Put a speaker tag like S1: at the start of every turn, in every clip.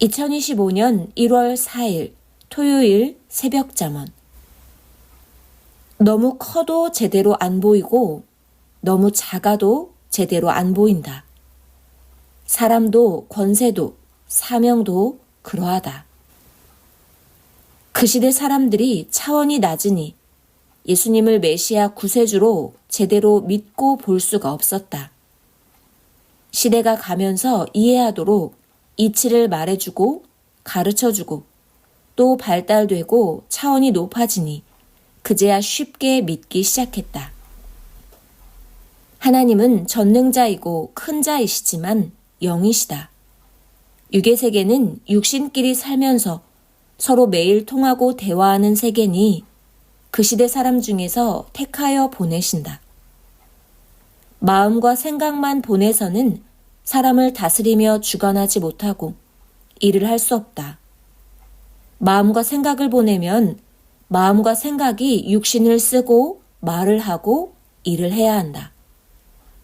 S1: 2025년 1월 4일 토요일 새벽 잠언 너무 커도 제대로 안 보이고 너무 작아도 제대로 안 보인다. 사람도 권세도 사명도 그러하다. 그 시대 사람들이 차원이 낮으니 예수님을 메시아 구세주로 제대로 믿고 볼 수가 없었다. 시대가 가면서 이해하도록 이치를 말해주고 가르쳐주고 또 발달되고 차원이 높아지니 그제야 쉽게 믿기 시작했다. 하나님은 전능자이고 큰 자이시지만 영이시다. 육의 세계는 육신끼리 살면서 서로 매일 통하고 대화하는 세계니 그 시대 사람 중에서 택하여 보내신다. 마음과 생각만 보내서는 사람을 다스리며 주관하지 못하고 일을 할 수 없다. 마음과 생각을 보내면 마음과 생각이 육신을 쓰고 말을 하고 일을 해야 한다.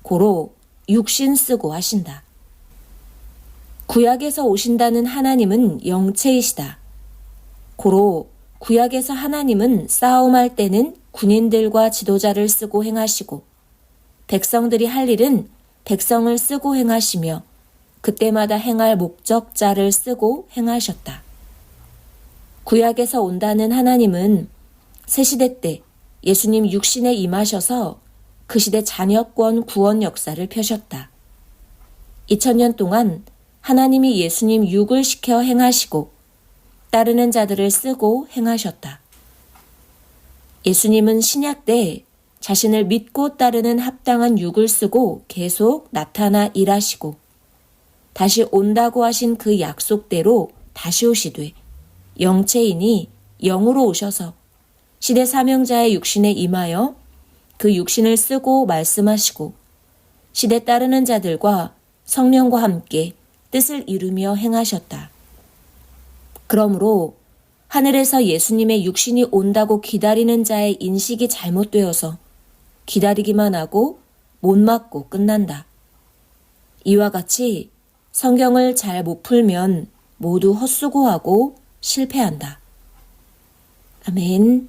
S1: 고로 육신 쓰고 하신다. 구약에서 오신다는 하나님은 영체이시다. 고로 구약에서 하나님은 싸움할 때는 군인들과 지도자를 쓰고 행하시고 백성들이 할 일은 백성을 쓰고 행하시며 그때마다 행할 목적자를 쓰고 행하셨다. 구약에서 온다는 하나님은 새 시대 때 예수님 육신에 임하셔서 그 시대 잔여권 구원 역사를 펴셨다. 2000년 동안 하나님이 예수님 육을 시켜 행하시고 따르는 자들을 쓰고 행하셨다. 예수님은 신약 때 자신을 믿고 따르는 합당한 육을 쓰고 계속 나타나 일하시고 다시 온다고 하신 그 약속대로 다시 오시되 영체이니 영으로 오셔서 시대 사명자의 육신에 임하여 그 육신을 쓰고 말씀하시고 시대 따르는 자들과 성령과 함께 뜻을 이루며 행하셨다. 그러므로 하늘에서 예수님의 육신이 온다고 기다리는 자의 인식이 잘못되어서 기다리기만 하고 못 맞고 끝난다. 이와 같이 성경을 잘 못 풀면 모두 헛수고하고 실패한다. 아멘.